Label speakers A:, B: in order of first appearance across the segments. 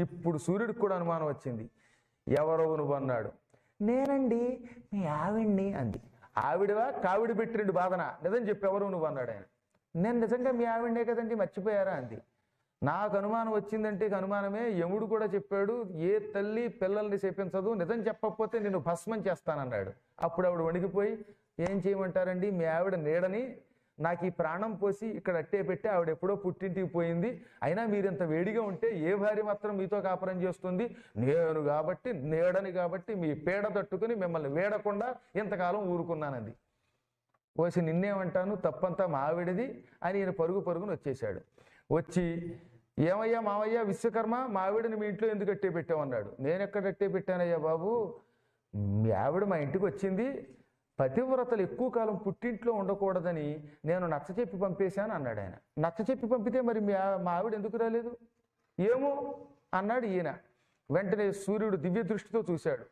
A: ఇప్పుడు సూర్యుడికి కూడా అనుమానం వచ్చింది. ఎవరో నువ్వు అన్నాడు నేనండి మీ ఆవిడ్ని అంది. ఆవిడవా? కావిడి పెట్టిండు బాధన? నిజం చెప్పెవరు నువ్వు అన్నాడు ఆయన. నేను నిజంగా మీ ఆవిడనే కదండి మర్చిపోయారా అంది. నాకు అనుమానం వచ్చిందంటే అనుమానమే. యముడు కూడా చెప్పాడు ఏ తల్లి పిల్లల్ని చెప్పించదు నిజం చెప్పకపోతే నేను భస్మం చేస్తానన్నాడు. అప్పుడు ఆవిడ వణిగిపోయి ఏం చేయమంటారండి? మీ ఆవిడ నీడని నాకు ఈ ప్రాణం పోసి ఇక్కడ అట్టే పెట్టి ఆవిడ ఎప్పుడో పుట్టింటికి పోయింది. అయినా మీరు ఇంత వేడిగా ఉంటే ఏ భార్య మాత్రం మీతో కాపురం చేస్తుంది? నేను కాబట్టి నేడని కాబట్టి మీ పేడ తట్టుకుని మిమ్మల్ని వేడకుండా ఇంతకాలం ఊరుకున్నానంది. పోసి నిన్నేమంటాను? తప్పంతా మావిడిది అని ఈయన పరుగు పరుగును వచ్చేసాడు వచ్చి ఏమయ్యా మావయ్య విశ్వకర్మ మావిడిని మీ ఇంట్లో ఎందుకు అట్టే పెట్టామన్నాడు నేను ఎక్కడ అట్టే పెట్టానయ్యా బాబు? మీ ఆవిడ మా ఇంటికి వచ్చింది. పతివ్రతలు ఎక్కువ కాలం పుట్టింట్లో ఉండకూడదని నేను నచ్చ చెప్పి పంపేశాను అన్నాడు ఆయన. నచ్చ చెప్పి పంపితే మరి మా ఆవిడ ఎందుకు రాలేదు? ఏమో అన్నాడు ఈయన. వెంటనే సూర్యుడు దివ్య దృష్టితో చూశాడు.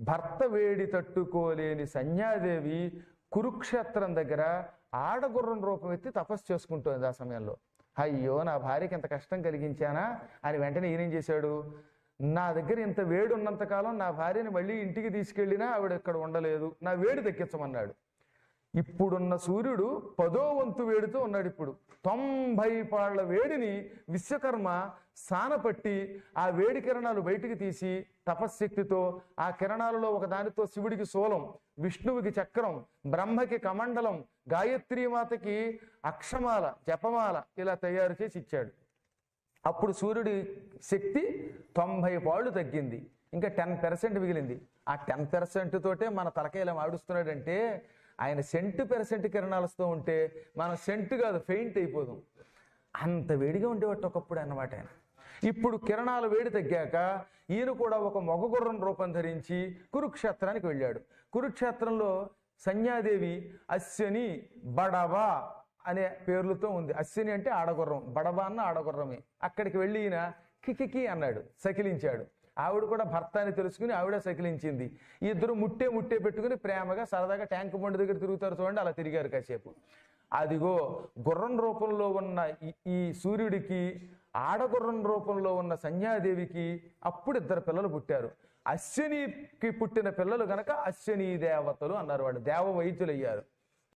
A: భర్త వేడి తట్టుకోలేని సంధ్యాదేవి కురుక్షేత్రం దగ్గర ఆడగుర్రం రూపం ఎత్తి తపస్సు చేసుకుంటోంది ఆ సమయంలో. అయ్యో నా భార్యకి ఎంత కష్టం కలిగించానా అని వెంటనే ఈయనేం చేశాడు? నా దగ్గర ఇంత వేడి ఉన్నంత కాలం నా భార్యని మళ్ళీ ఇంటికి తీసుకెళ్ళినా ఆవిడ ఇక్కడ ఉండలేదు. నా వేడి దక్కించమన్నాడు ఇప్పుడున్న సూర్యుడు పదో వంతు వేడితో ఉన్నాడు ఇప్పుడు. తొంభై పాళ్ళ వేడిని విశ్వకర్మ సానపట్టి ఆ వేడి కిరణాలు బయటికి తీసి తపశ్శక్తితో ఆ కిరణాలలో ఒక దానితో శివుడికి శూలం విష్ణువుకి చక్రం బ్రహ్మకి కమండలం గాయత్రీమాతకి అక్షమాల జపమాల ఇలా తయారు చేసి ఇచ్చాడు. అప్పుడు సూర్యుడి శక్తి తొంభై పాళ్ళు తగ్గింది. ఇంకా టెన్ పెర్సెంట్ మిగిలింది. ఆ టెన్ పెర్సెంట్ తోటే మన తలకాయలు ఆడుస్తున్నాడంటే ఆయన సెంటు పెర్సెంట్ కిరణాలతో ఉంటే మనం సెంటు కాదు ఫెయింట్ అయిపోదాం. అంత వేడిగా ఉండేవాటి ఒకప్పుడు అన్నమాట ఆయన. ఇప్పుడు కిరణాల వేడి తగ్గాక ఈయన కూడా ఒక మొగగుర్రం రూపం ధరించి కురుక్షేత్రానికి వెళ్ళాడు. కురుక్షేత్రంలో సంధ్యాదేవి అశ్వని బడవ అనే పేర్లతో ఉంది. అశ్విని అంటే ఆడగుర్రం. బడబా అన్న ఆడగుర్రమే. అక్కడికి వెళ్ళి ఈయన కికికి అన్నాడు సకిలించాడు. ఆవిడ కూడా భర్త అని తెలుసుకుని ఆవిడ సకిలించింది. ఇద్దరు ముట్టే ముట్టే పెట్టుకుని ప్రేమగా సరదాగా ట్యాంక్ బండి దగ్గర తిరుగుతారు చూడండి అలా తిరిగారు కాసేపు. అదిగో గుర్రం రూపంలో ఉన్న ఈ- ఈ సూర్యుడికి ఆడగుర్రం రూపంలో ఉన్న సంధ్యాదేవికి అప్పుడు ఇద్దరు పిల్లలు పుట్టారు. అశ్వినికి పుట్టిన పిల్లలు గనక అశ్విని దేవతలు అన్నారు వాళ్ళు దేవ వైద్యులు అయ్యారు